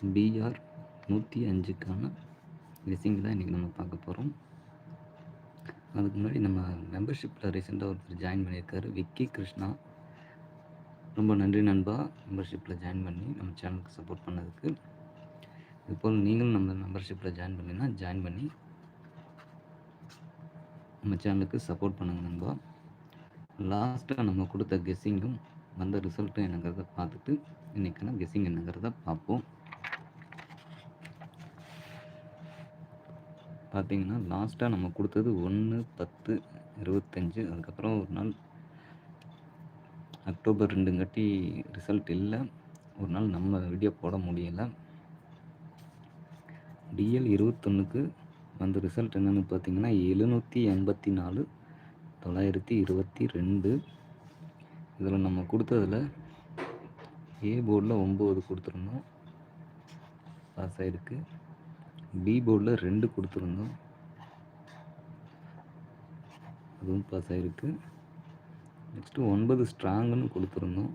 PR நூற்றி அஞ்சுக்கான guessing தான் இன்றைக்கி நம்ம பார்க்க போகிறோம் அதுக்கு முன்னாடி நம்ம மெம்பர்ஷிப்பில் ரீசெண்டாக ஒருத்தர் ஜாயின் பண்ணியிருக்காரு விக்கி கிருஷ்ணா. ரொம்ப நன்றி நண்பா மெம்பர்ஷிப்பில் ஜாயின் பண்ணி நம்ம சேனலுக்கு சப்போர்ட் பண்ணதுக்கு. இதுபோல் நீங்களும் நம்ம மெம்பர்ஷிப்பில் ஜாயின் பண்ணினா ஜாயின் பண்ணி நம்ம சேனலுக்கு சப்போர்ட் பண்ணுங்க நண்பா. லாஸ்ட்டாக நம்ம கொடுத்த கெஸ்ஸிங்கும் வந்த ரிசல்ட்டும் என்னங்கிறத பார்த்துட்டு இன்றைக்கான கெஸ்ஸிங் என்னங்கிறத பார்ப்போம். பார்த்தீங்கன்னா லாஸ்ட்டாக நம்ம கொடுத்தது ஒன்று பத்து இருபத்தஞ்சு அதுக்கப்புறம் ஒரு நாள் அக்டோபர் ரெண்டுங்காட்டி ரிசல்ட் இல்லை. ஒரு நாள் நம்ம வீடியோ போட முடியலை. டிஎல் இருபத்தொன்றுக்கு வந்த ரிசல்ட் என்னென்னு பார்த்தீங்கன்னா எழுநூற்றி எண்பத்தி நாலு தொள்ளாயிரத்தி இருபத்தி ரெண்டு. இதில் நம்ம கொடுத்ததில் ஏ போர்டில் ஒம்பது கொடுத்துருந்தோம். பாஸ் ஆகிருக்கு பி போர்டில் ரெண்டு கொடுத்துருந்தோம். அதுவும் பாஸ் ஆகிருக்கு நெக்ஸ்ட்டு ஒன்பது ஸ்ட்ராங்குன்னு கொடுத்துருந்தோம்.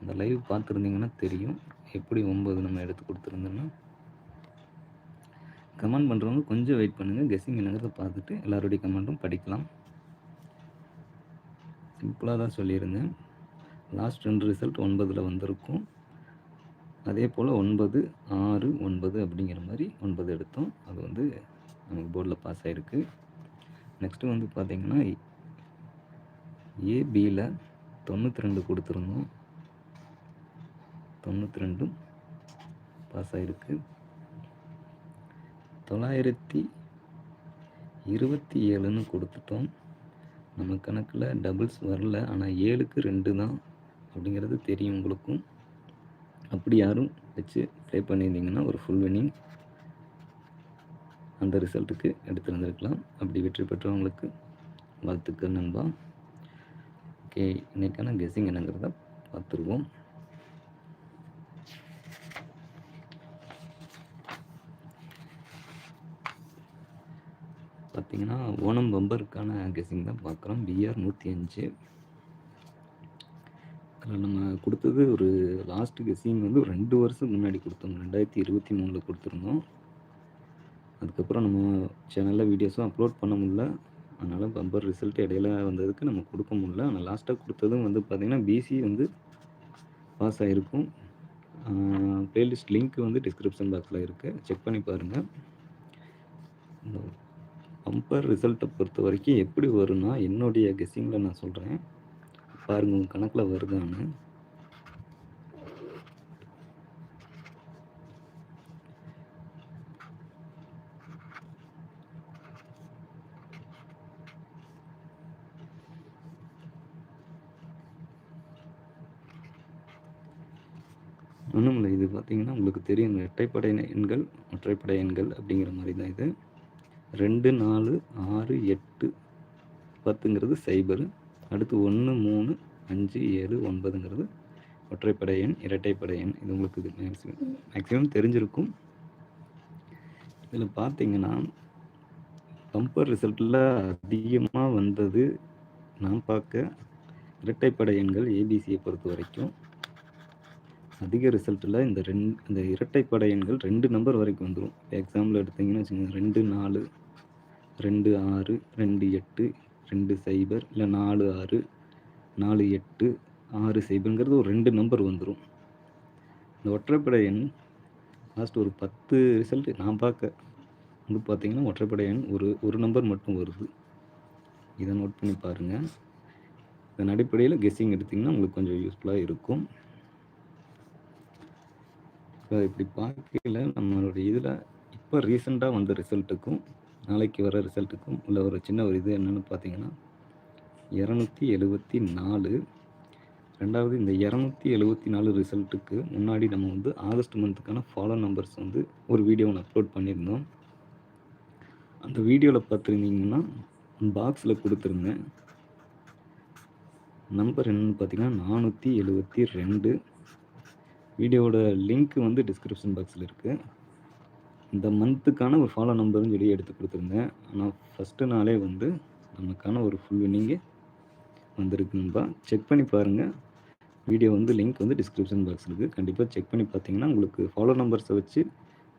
அந்த லைவ் பார்த்துருந்தீங்கன்னா தெரியும். எப்படி ஒம்பது நம்ம எடுத்து கொடுத்துருந்தோன்னா கமெண்ட் பண்ணுறவங்க கொஞ்சம் வெயிட் பண்ணுங்கள் கெஸ்ஸிங் என்னங்கிறத பார்த்துட்டு எல்லாருடைய கமெண்ட்டும் படிக்கலாம். சிம்பிளாக தான் சொல்லியிருந்தேன். லாஸ்ட் ரெண்டு ரிசல்ட் ஒன்பதில் வந்திருக்கும். அதே போல் ஒன்பது ஆறு ஒன்பது அப்படிங்கிற மாதிரி ஒன்பது எடுத்தோம். அது வந்து நமக்கு போர்டில் பாஸ் ஆகிருக்கு நெக்ஸ்ட்டு வந்து பார்த்திங்கன்னா ஏபியில் தொண்ணூற்றி ரெண்டு கொடுத்துருந்தோம். தொண்ணூற்றி ரெண்டும் பாஸ் ஆகிருக்கு தொள்ளாயிரத்தி இருபத்தி ஏழுன்னு கொடுத்துட்டோம். நம்ம கணக்கில் டபுள்ஸ் வரல. ஆனால் ஏழுக்கு ரெண்டு தான் அப்படிங்கிறது தெரியும் உங்களுக்கும். அப்படி யாரும் வச்சு ப்ளே பண்ணியிருந்தீங்கன்னா ஒரு ஃபுல் வின்னிங் அந்த ரிசல்ட்டுக்கு எடுத்துருந்துருக்கலாம். அப்படி வெற்றி பெற்றவங்களுக்கு வாழ்த்துக்கள் நண்பா. ஓகே இன்றைக்கான கெஸ்ஸிங் என்னங்கிறத பார்த்துருவோம். பார்த்தீங்கன்னா ஓணம் பம்பருக்கான கெஸ்ஸிங் தான் பார்க்குறோம். பிஆர் நூற்றி அஞ்சு. அதில் நம்ம கொடுத்தது ஒரு லாஸ்ட்டு கெஸ்ஸிங் வந்து ஒரு ரெண்டு வருஷம் முன்னாடி கொடுத்தோம். ரெண்டாயிரத்தி இருபத்தி மூணில் கொடுத்துருந்தோம். அதுக்கப்புறம் நம்ம சேனலில் வீடியோஸும் அப்லோட் பண்ண முடில அதனால் பம்பர் ரிசல்ட் இடையில வந்ததுக்கு நம்ம கொடுக்க முடில ஆனால் லாஸ்ட்டாக கொடுத்ததும் வந்து பார்த்திங்கன்னா பிசி வந்து பாஸ் ஆகிருக்கும் ப்ளேலிஸ்ட் லிங்க் வந்து டிஸ்கிரிப்ஷன் பாக்ஸில் இருக்குது செக் பண்ணி பாருங்கள் பம்பர் ரிசல்ட்டை பொறுத்த வரைக்கும் எப்படி வரும்னா என்னுடைய கெஸ்ஸிங்கில் நான் சொல்கிறேன் பாருங்கள் உங்கள் கணக்கில் வருதான்னு ஒன்றும் இல்லை இது பார்த்தீங்கன்னா உங்களுக்கு தெரியும் இரட்டைப்படை எண்கள் ஒற்றைப்படை எண்கள் அப்படிங்கிற மாதிரி தான் இது. ரெண்டு நாலு ஆறு எட்டு பத்துங்கிறது சைபரு. அடுத்து ஒன்று மூணு அஞ்சு ஏழு ஒன்பதுங்கிறது ஒற்றைப்படை எண் இரட்டைப்படை எண். இது உங்களுக்கு இது மேக்ஸிமம் மேக்ஸிமம் தெரிஞ்சிருக்கும். இதில் பார்த்தீங்கன்னா பம்பர் ரிசல்ட்டில் அதிகமாக வந்தது நான் பார்க்க இரட்டைப்படை எண்கள் ஏபிசியை பொறுத்த வரைக்கும். அதிக ரிசல்ட்டில் இந்த ரெண்டு இந்த இரட்டைப்படை எண்கள் ரெண்டு நம்பர் வரைக்கும் வந்துடும் எக்ஸாம்பிள் எடுத்திங்கன்னா வச்சுக்கோங்க. ரெண்டு நாலு ரெண்டு ஆறு ரெண்டு எட்டு ரெண்டு சைபர் இல்லை நாலு ஆறு நாலு எட்டு ஆறு சைபருங்கிறது ஒரு ரெண்டு நம்பர் வந்துடும் இந்த ஒற்றைப்படை எண் லாஸ்ட் ஒரு பத்து ரிசல்ட்டு நான் பார்க்க. வந்து பார்த்தீங்கன்னா ஒற்றைப்படை எண் ஒரு ஒரு நம்பர் மட்டும் வருது. இதை நோட் பண்ணி பாருங்கள் இதன் அடிப்படையில் கெஸ்ஸிங் எடுத்திங்கன்னா உங்களுக்கு கொஞ்சம் யூஸ்ஃபுல்லாக இருக்கும். இப்போ இப்படி பார்க்கல நம்மளுடைய இதில் இப்போ ரீசெண்டாக வந்த ரிசல்ட்டுக்கும் நாளைக்கு வர ரிசல்ட்டுக்கும் உள்ள ஒரு சின்ன ஒரு இது என்னென்னு பார்த்தீங்கன்னா இரநூத்தி எழுபத்தி நாலு. ரெண்டாவது இந்த இரநூத்தி எழுபத்தி நாலு ரிசல்ட்டுக்கு முன்னாடி நம்ம வந்து ஆகஸ்ட் மந்த்துக்கான ஃபாலோ நம்பர்ஸ் வந்து ஒரு வீடியோ ஒன்று அப்லோட் பண்ணியிருந்தோம். அந்த வீடியோவில் பார்த்துருந்தீங்கன்னா பாக்ஸில் கொடுத்துருந்தேன் நம்பர் என்னென்னு பார்த்தீங்கன்னா நானூற்றி எழுபத்தி ரெண்டு. வீடியோவோட லிங்க் வந்து டிஸ்கிரிப்ஷன் பாக்ஸில் இருக்குது இந்த மந்த்துக்கான ஒரு ஃபாலோ நம்பர்னு சொல்லி எடுத்து கொடுத்துருந்தேன். ஆனால் ஃபஸ்ட்டு நாளே வந்து நமக்கான ஒரு ஃபுல் வின்னிங்கு வந்திருக்கு செக் பண்ணி பாருங்கள் வீடியோ வந்து லிங்க் வந்து டிஸ்கிரிப்ஷன் பாக்ஸ் இருக்குது கண்டிப்பாக செக் பண்ணி பார்த்தீங்கன்னா உங்களுக்கு ஃபாலோ நம்பர்ஸை வச்சு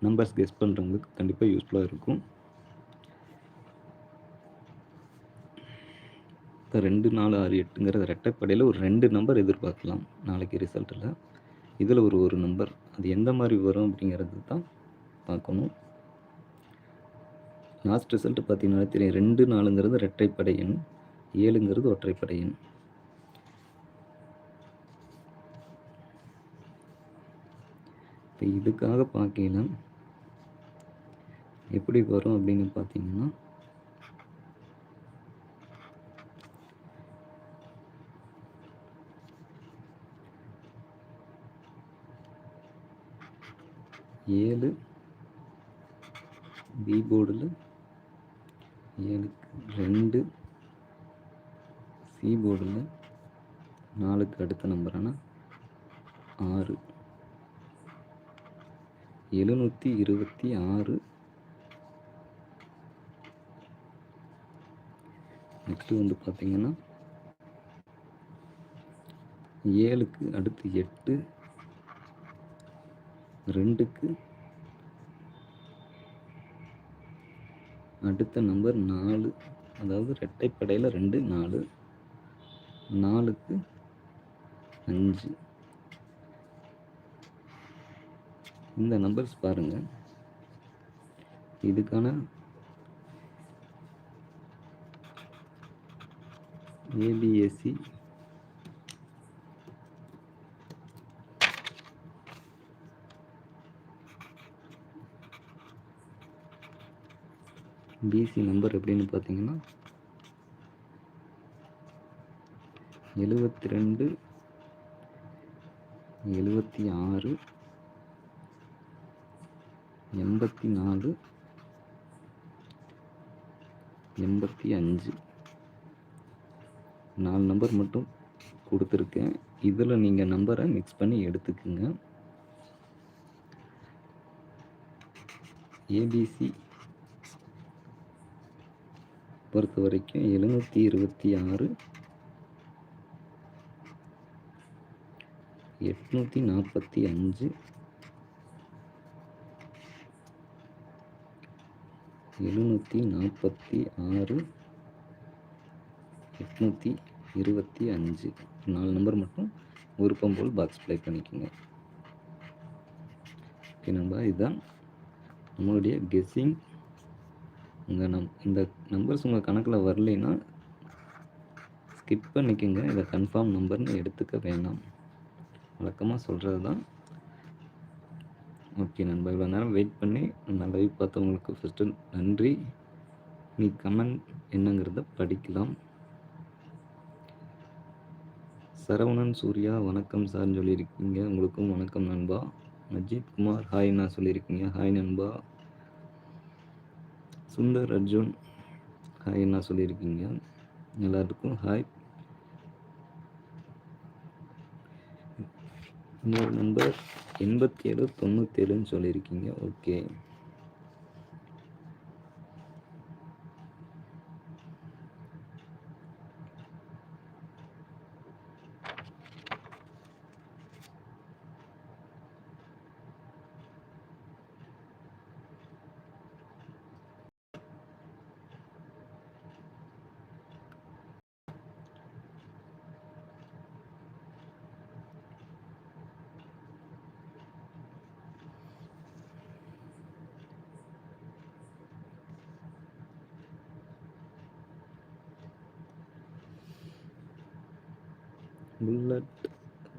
நம்பர்ஸ் கெஸ் பண்ணுறவங்களுக்கு கண்டிப்பாக யூஸ்ஃபுல்லாக இருக்கும். இப்போ ரெண்டு நாலு ஆறு எட்டுங்கிற ரெட்டைப்படையில் ஒரு ரெண்டு நம்பர் எதிர்பார்க்கலாம். நாளைக்கு ரிசல்ட்டில் இதில் ஒரு ஒரு நம்பர் அது எந்த மாதிரி வரும் அப்படிங்கிறது தான் பார்க்கணும். லாஸ்ட் ரிசல்ட் பார்த்தீங்கன்னா தெரியும் ரெண்டு நாலுங்கிறது ரெட்டைப்படை எண் ஏழுங்கிறது ஒற்றைப்படை எண். இப்போ இதுக்காக பார்க்கல. எப்படி வரும் அப்படின்னு பார்த்தீங்கன்னா ஏழு பி போர்டில் ஏழுக்கு ரெண்டு சி போர்டில் நாலுக்கு அடுத்த நம்பரான ஆறு. எழுநூற்றி இருபத்தி ஆறு. நெக்ஸ்ட்டு வந்து பார்த்திங்கன்னா ஏழுக்கு அடுத்து எட்டு ரெண்டுக்கு அடுத்த நம்பர் நாலு. அதாவது ரெட்டைப்படையில் ரெண்டு நாலு. நாலுக்கு அஞ்சு. இந்த நம்பர்ஸ் பாருங்கள் இதுக்கான ஏபிஎஸ்சி பிசி நம்பர் எப்படின்னு பார்த்தீங்கன்னா எழுபத்தி ரெண்டு எழுபத்தி ஆறு எண்பத்தி நாலு எண்பத்தி அஞ்சு நாலு நம்பர் மட்டும் கொடுத்துருக்கேன். இதில் நீங்கள் நம்பரை மிக்ஸ் பண்ணி எடுத்துக்குங்க. ஏபிசி பொறுத்த வரைக்கும் எழுநூற்றி இருபத்தி ஆறு எட்நூற்றி நாற்பத்தி அஞ்சு எழுநூற்றி நாற்பத்தி ஆறு எட்நூற்றி இருபத்தி அஞ்சு. நாலு நம்பர் மட்டும் விருப்பம் போல் பாக்ஸ் ப்ளே பண்ணிக்கோங்க. ஓகே நம்ப இதுதான் நம்மளுடைய கெஸ்ஸிங் உங்கள் நம் இந்த நம்பர்ஸ் உங்கள் கணக்கில் வரலைன்னா ஸ்கிப் பண்ணிக்கோங்க. இதை கன்ஃபார்ம் நம்பர்னு எடுத்துக்க வேண்டாம் வழக்கமாக சொல்கிறது தான் ஓகே நண்பா இவ்வளோ நேரம் வெயிட் பண்ணி நான் லைவ் பார்த்தவங்களுக்கு ஃபஸ்ட்டு நன்றி. நீ கமெண்ட் என்னங்கிறத படிக்கலாம். சரவணன் சூர்யா வணக்கம் சார்னு சொல்லியிருக்கீங்க. உங்களுக்கும் வணக்கம் நண்பா. அஜித் குமார் ஹாய் நான் சொல்லியிருக்கீங்க. ஹாய் நண்பா. சுந்தர் அர்ஜுன். ஹாய் என்ன சொல்லியிருக்கீங்க? எல்லாத்துக்கும் ஹாய் இன்னொரு நம்பர் எண்பத்தி ஏழு தொண்ணூற்றேழுன்னு சொல்லியிருக்கீங்க. ஓகே புல்லட்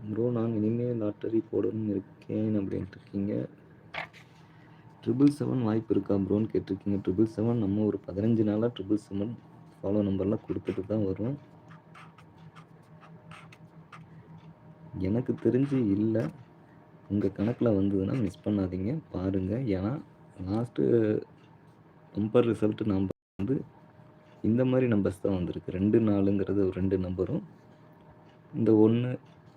ப்ரோ நான் இனிமேல் லாட்டரி போடணும்னு இருக்கேன் அப்படின்ட்டு இருக்கீங்க. ட்ரிபிள் செவன் வாய்ப்பு இருக்கா ப்ரோன்னு கேட்டிருக்கீங்க. ட்ரிபிள் செவன் நம்ம ஒரு பதினஞ்சு நாளாக ட்ரிபிள் செவன் ஃபாலோ நம்பர்லாம் கொடுத்துட்டு தான் வரும் எனக்கு தெரிஞ்சு இல்லை. உங்கள் கணக்கில் வந்ததுன்னா மிஸ் பண்ணாதீங்க. பாருங்கள் ஏன்னா லாஸ்ட்டு நம்பர் ரிசல்ட்டு நம்பர் வந்து இந்த மாதிரி நம்பர்ஸ் தான் வந்திருக்கு. ரெண்டு நாலுங்கிறது ஒரு ரெண்டு நம்பரும் இந்த ஒன்று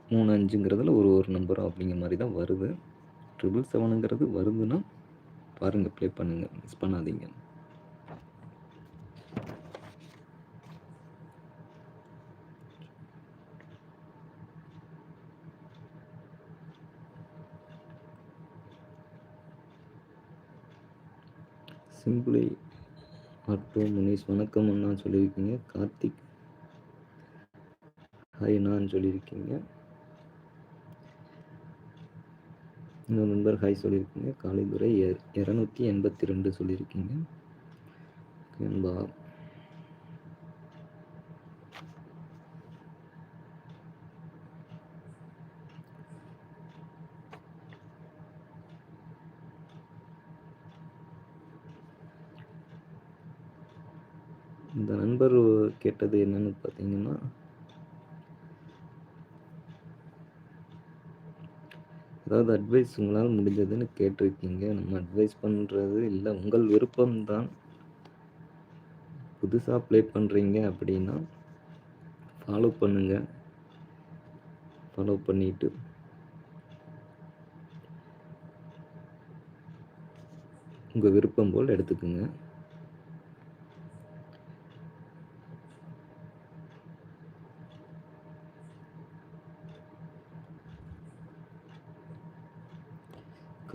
மூணு அஞ்சுங்கிறதுல ஒரு ஒரு நம்பரும் அப்படிங்கிற மாதிரி தான் வருது. ட்ரிபிள் செவனுங்கிறது வருதுன்னா பாருங்கள் ப்ளே பண்ணுங்கள் மிஸ் பண்ணாதீங்க. சிம்பிளை மற்றும் முனீஷ் வணக்கம் அண்ணா சொல்லியிருக்கீங்க. கார்த்திக் ஹாய் நான் சொல்லியிருக்கீங்க. இன்னொரு நண்பர் ஹாய் சொல்லியிருக்கீங்க. காலைதுறை இரநூத்தி எண்பத்தி ரெண்டு சொல்லியிருக்கீங்க நண்பா. இந்த நண்பர் கேட்டது என்னன்னு பார்த்தீங்கன்னா ஏதாவது அட்வைஸ் உங்களால் முடிஞ்சதுன்னு கேட்டிருக்கீங்க. நம்ம அட்வைஸ் பண்ணுறது இல்லை உங்கள் விருப்பம்தான். புதுசாக ப்ளே பண்ணுறீங்க அப்படின்னா ஃபாலோ பண்ணுங்கள் ஃபாலோ பண்ணிவிட்டு உங்கள் விருப்பம் போல் எடுத்துக்கோங்க.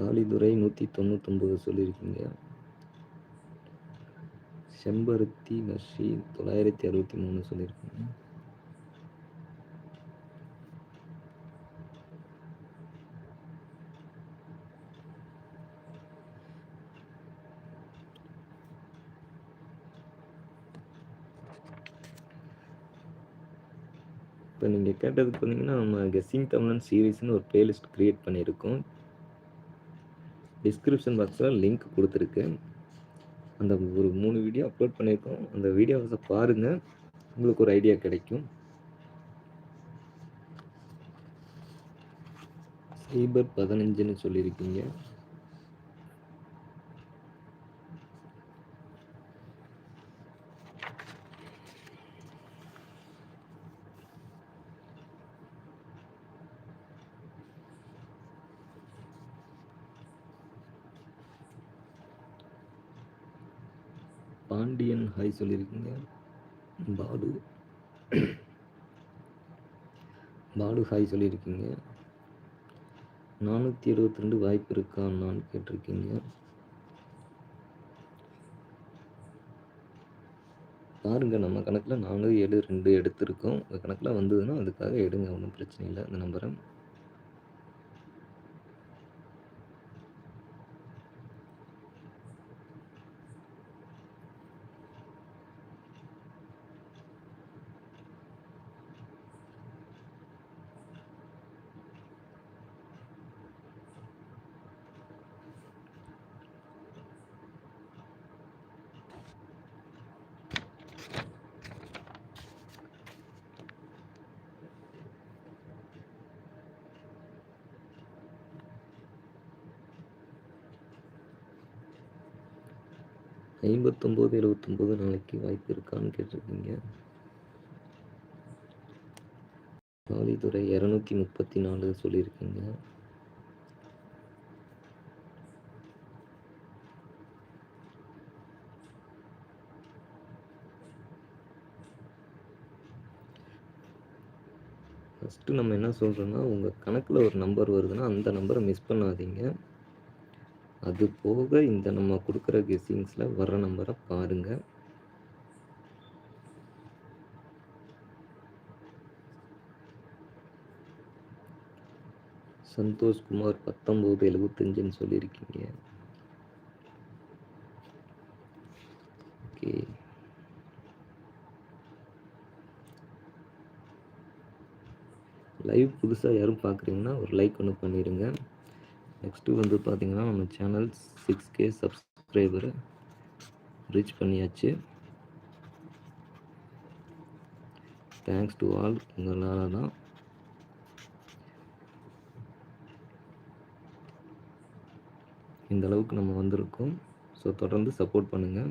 காளிதுரை நூற்றி தொண்ணூத்தொம்பது சொல்லியிருக்கீங்க. செம்பருத்தி நஷி தொள்ளாயிரத்தி அறுபத்தி மூணு சொல்லியிருக்கீங்க. இப்போ நீங்கள் கேட்டது பார்த்தீங்கன்னா நம்ம கெஸ்ஸிங் தமிழன் சீரீஸ்னு ஒரு பிளேலிஸ்ட் க்ரியேட் பண்ணியிருக்கோம். டிஸ்கிரிப்ஷன் பாக்ஸில் லிங்க் கொடுத்துருக்கு. அந்த ஒரு மூணு வீடியோ அப்லோட் பண்ணியிருக்கோம். அந்த வீடியோஸை பாருங்கள் உங்களுக்கு ஒரு ஐடியா கிடைக்கும். சைபர் பதினஞ்சுன்னு சொல்லியிருக்கீங்க. பாண்டியன் ஹாய் சொல்லியிருக்கீங்க. பாலு பாலு ஹாய் சொல்லியிருக்கீங்க. நானூற்றி எழுபத்தி ரெண்டு வாய்ப்பு இருக்கான்னு கேட்டிருக்கீங்க. பாருங்க நம்ம கணக்கில் நானூறு ஏழு ரெண்டு எடுத்திருக்கோம். உங்கள் கணக்கில் வந்ததுன்னா அதுக்காக எடுங்க ஒன்றும் பிரச்சனை இல்லை. அந்த நம்பரை ஐம்பத்தொம்போது எழுபத்தொம்போது நாளைக்கு வாய்ப்பு இருக்கான்னு கேட்டிருக்கீங்க. காலித்துறை இரநூத்தி முப்பத்தி நாலு சொல்லியிருக்கீங்க. ஃபஸ்ட்டு நம்ம என்ன சொல்கிறோன்னா உங்கள் கணக்கில் ஒரு நம்பர் வருதுன்னா அந்த நம்பரை மிஸ் பண்ணாதீங்க. அது போக இந்த நம்ம கொடுக்குற கெஸ்ஸிங்ஸில் வர்ற நம்பரை பாருங்கள் சந்தோஷ்குமார் பத்தொம்போது எழுபத்தஞ்சுன்னு சொல்லியிருக்கீங்க. ஓகே. லைவ் புதுசாக யாரும் பார்க்குறீங்கன்னா ஒரு லைக் ஒன்று பண்ணிடுங்க நெக்ஸ்ட்டு வந்து பார்த்திங்கன்னா நம்ம சேனல் சிக்ஸ் கே சப்ஸ்கிரைபரை ரீச் பண்ணியாச்சு. தேங்க்ஸ் டு ஆல் உங்களால் தான் இந்த அளவுக்கு நம்ம வந்திருக்கோம். ஸோ தொடர்ந்து சப்போர்ட் பண்ணுங்கள்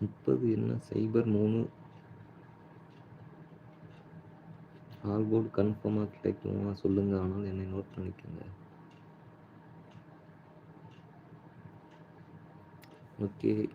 முப்பது என்ன? சைபர் மூணு. ஆல் போர்டு கன்ஃபார்மாக கிடைக்குமா? சொல்லுங்கள் ஆனால் என்னை நோட் பண்ணிக்கோங்க. ஓகே.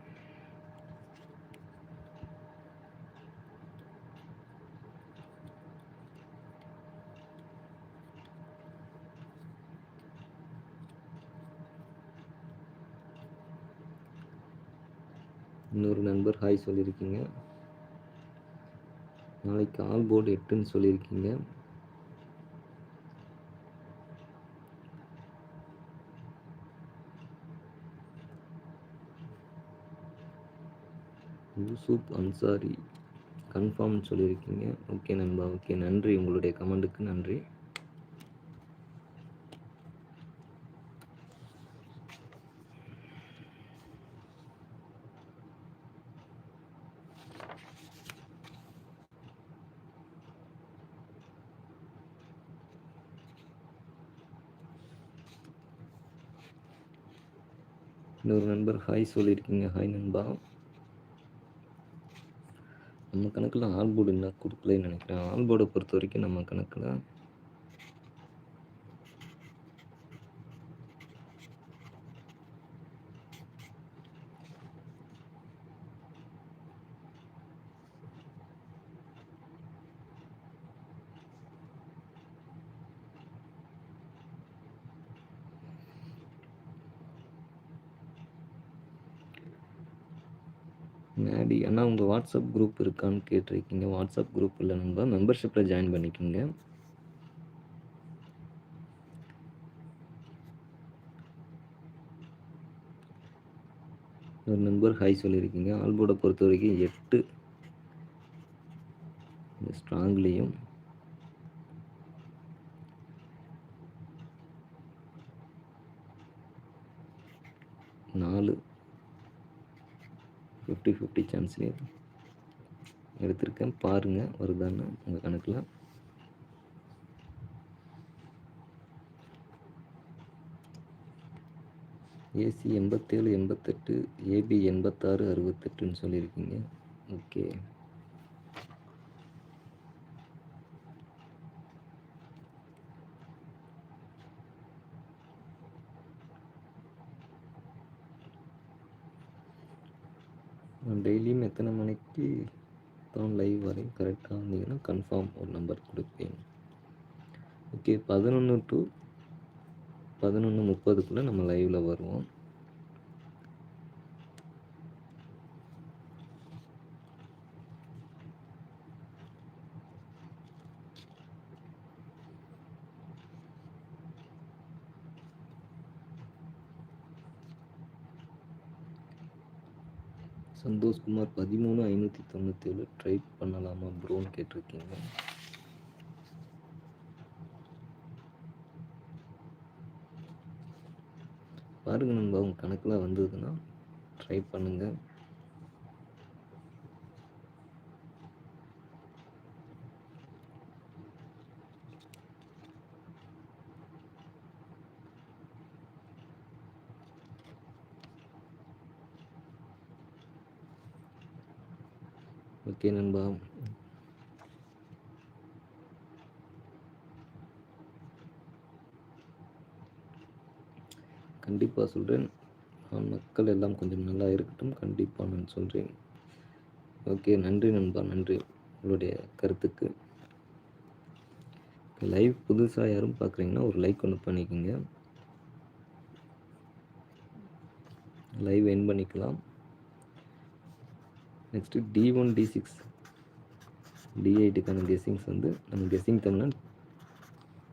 ஒரு நண்பர் ஹாய் சொல்லியிருக்கீங்க. நாளைக்கு ஆல் போர்டு எட்டுன்னு சொல்லியிருக்கீங்க. யூசுப் அன்சாரி கன்ஃபார்ம்னு சொல்லியிருக்கீங்க. ஓகே நண்பா ஓகே நன்றி. உங்களுடைய கமெண்ட்டுக்கு நன்றி இன்னொரு நண்பர் ஹாய் சொல்லியிருக்கீங்க. ஹாய் நண்பா. நம்ம கணக்கில் ஆல்போர்டு என்ன கொடுக்கலன்னு நினைக்கிறேன். ஆல்போர்டை பொறுத்த வரைக்கும் நம்ம கணக்கில் மேடி அண்ணா உங்கள் வாட்ஸ்அப் குரூப் இருக்கான்னு கேட்டிருக்கீங்க. வாட்ஸ்அப் குரூப் இல்லை நண்பா மெம்பர்ஷிப்பில் ஜாயின் பண்ணிக்கோங்க. ஒரு நண்பர் ஹாய் சொல்லியிருக்கீங்க. ஆல்போர்டை பொறுத்த வரைக்கும் எட்டு ஸ்ட்ராங்லேயும் நாலு ஃபிஃப்டி ஃபிஃப்டி சான்ஸ்லேயும் எடுத்திருக்கேன். பாருங்கள் வருதான்னு உங்கள் கணக்கில். ஏசி எண்பத்தேழு எண்பத்தெட்டு ஏபி எண்பத்தாறு அறுபத்தெட்டுன்னு சொல்லியிருக்கீங்க. ஓகே. டெய்லியும் எத்தனை மணிக்கு தான் லைவ் வரையும் கரெக்டாக வந்தீங்கன்னா கன்ஃபார்ம் ஒரு நம்பர் கொடுப்பேன். ஓகே பதினொன்று டு பதினொன்று முப்பதுக்குள்ளே நம்ம லைவில் வருவோம். சந்தோஷ்குமார் பதிமூணு ஐநூற்றி தொண்ணூற்றி ஏழு ட்ரை பண்ணலாமா ப்ரோன்னு கேட்டிருக்கீங்க. பாருங்க நம்ம உங்கள் கணக்கில் வந்ததுன்னா ட்ரை பண்ணுங்கள் ஓகே நண்பா. கண்டிப்பாக சொல்கிறேன் மக்கள் எல்லாம் கொஞ்சம் நல்லா இருக்கட்டும். கண்டிப்பாக நான் சொல்கிறேன் ஓகே நன்றி நண்பா நன்றி. உங்களுடைய கருத்துக்கு. லைவ் புதுசாக யாரும் பார்க்குறீங்கன்னா ஒரு லைக் ஒன்று பண்ணிக்கோங்க. லைவ் என் பண்ணிக்கலாம். Next T one T six T எயிட்டுக்கான guessings வந்து நம்ம guessing Tamil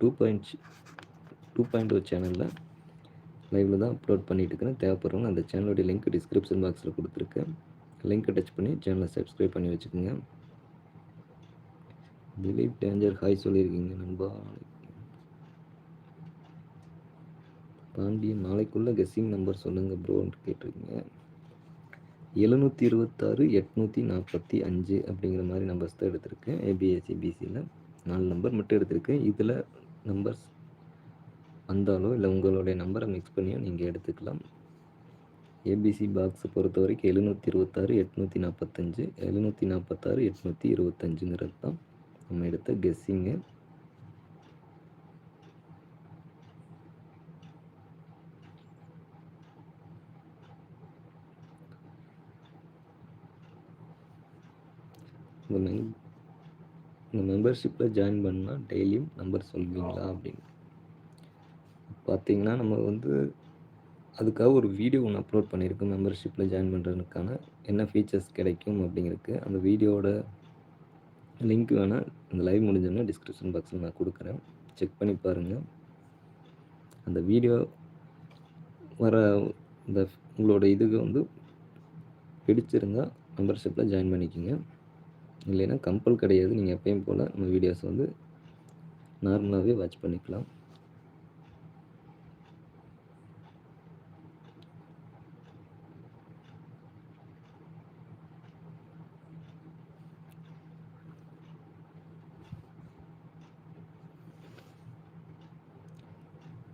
two point two point ஒரு சேனலில் லைவில் தான் அப்லோட் பண்ணிட்டு இருக்கிறேன் தேவைப்படுறவங்க அந்த சேனலுடைய லிங்க் டிஸ்கிரிப்ஷன் பாக்ஸில் கொடுத்துருக்கேன் லிங்க்கை டச் பண்ணி சேனலை சப்ஸ்கிரைப் பண்ணி வச்சுக்கோங்க. திலீப் டேஞ்சர் ஹாய் சொல்லியிருக்கீங்க நண்பா. பாண்டியன் நாளைக்குள்ளே கெஸ்ஸிங் நம்பர் சொல்லுங்கள் ப்ரோன்ட்டு கேட்டிருக்கீங்க. எழுநூற்றி இருபத்தாறு எட்நூற்றி நாற்பத்தி அஞ்சு அப்படிங்கிற மாதிரி நம்பர்ஸ் தான் எடுத்திருக்கேன். ஏபிஎஸ்சி பிசியில் நாலு நம்பர் மட்டும் எடுத்திருக்கேன். இதில் நம்பர்ஸ் வந்தாலோ இல்லை உங்களுடைய நம்பரை மிக்ஸ் பண்ணியோ நீங்கள் எடுத்துக்கலாம். ஏபிசி பாக்ஸை பொறுத்த வரைக்கும் எழுநூற்றி இருபத்தாறு எட்நூற்றி நாற்பத்தஞ்சு எழுநூற்றி நாற்பத்தாறு எட்நூற்றி இருபத்தஞ்சுங்கிறது தான் நம்ம எடுத்த கெஸ்ஸிங்கு இந்த மெம் இந்த மெம்பர்ஷிப்பில் ஜாயின் பண்ணால் டெய்லியும் நம்பர் சொல்வீங்களா அப்படின்னு. பார்த்தீங்கன்னா நம்ம வந்து அதுக்காக ஒரு வீடியோ ஒன்று அப்லோட் பண்ணியிருக்கோம் மெம்பர்ஷிப்பில் ஜாயின் பண்ணுறதுக்கான என்ன ஃபீச்சர்ஸ் கிடைக்கும் அப்படிங்கிறதுக்கு. அந்த வீடியோவோட லிங்க் வேணால் இந்த லைவ் முடிஞ்சோன்னா டிஸ்கிரிப்ஷன் பாக்ஸில் நான் கொடுக்குறேன். செக் பண்ணி பாருங்கள் அந்த வீடியோ வர இந்த உங்களோட இதுக்கு வந்து பிடிச்சிருந்தா மெம்பர்ஷிப்பில் ஜாயின் பண்ணிக்கோங்க. இல்லைன்னா கம்பல் கிடையாது. நீங்கள் எப்பயும் போல் நம்ம வீடியோஸ் வந்து நார்மலாகவே வாட்ச் பண்ணிக்கலாம்.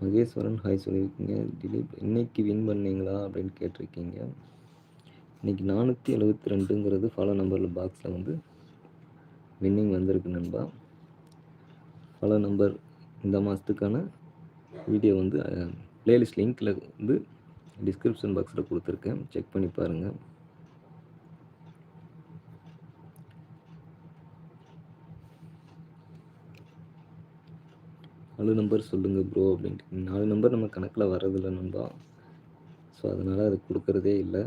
மகேஸ்வரன் ஹாய் சொல்லியிருக்கீங்க. திலீப் இன்னைக்கு வின் பண்ணீங்களா? அப்படின்னு கேட்டிருக்கீங்க. இன்றைக்கி நானூற்றி எழுபத்தி ரெண்டுங்கிறது ஃபாலோ நம்பரில் பாக்ஸில் வந்து வின்னிங் வந்திருக்கு நண்பா. பல நம்பர் இந்த மாதத்துக்கான வீடியோ வந்து பிளேலிஸ்ட் லிங்க்கில் வந்து டிஸ்கிரிப்ஷன் பாக்ஸில் கொடுத்துருக்கேன். செக் பண்ணி பாருங்கள் நாலு நம்பர் சொல்லுங்கள் ப்ரோ அப்படின்ட்டு. நாலு நம்பர் நம்ம கணக்கில் வர்றதில்ல நண்பா. ஸோ அதனால் அது கொடுக்குறதே இல்லை.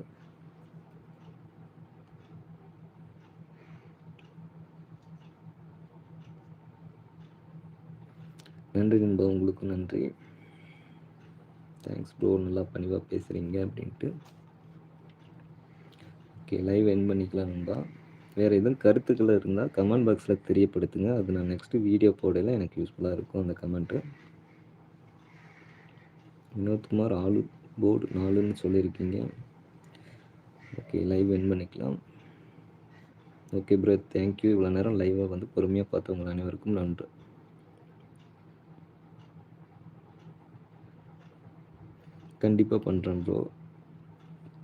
நன்றி நண்பா உங்களுக்கும் நன்றி. தேங்க்ஸ் ப்ரோ நல்லா பணிவாக பேசுகிறீங்க அப்படின்ட்டு. ஓகே லைவ் என் பண்ணிக்கலாம் நண்பா. வேறு எதுவும் கருத்துக்கள் இருந்தால் கமெண்ட் பாக்ஸில் தெரியப்படுத்துங்க. அது நான் நெக்ஸ்ட்டு வீடியோ போடையில் எனக்கு யூஸ்ஃபுல்லாக இருக்கும் அந்த கமெண்ட்டு வினோத்குமார் ஆளு போர்டு நாலுன்னு சொல்லியிருக்கீங்க ஓகே லைவ் என் பண்ணிக்கலாம். ஓகே ப்ரோ தேங்க்யூ இவ்வளோ நேரம் லைவாக வந்து பொறுமையாக பார்த்தவங்க அனைவருக்கும் நன்றி. கண்டிப்பாக பண்ணுறேன் ப்ரோ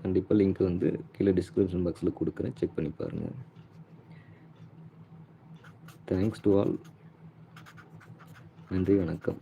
கண்டிப்பாக லிங்க் வந்து கீழே டிஸ்கிரிப்ஷன் பாக்ஸில் கொடுக்குறேன். செக் பண்ணி பாருங்கள் தேங்க்ஸ் டு ஆல் நன்றி வணக்கம்.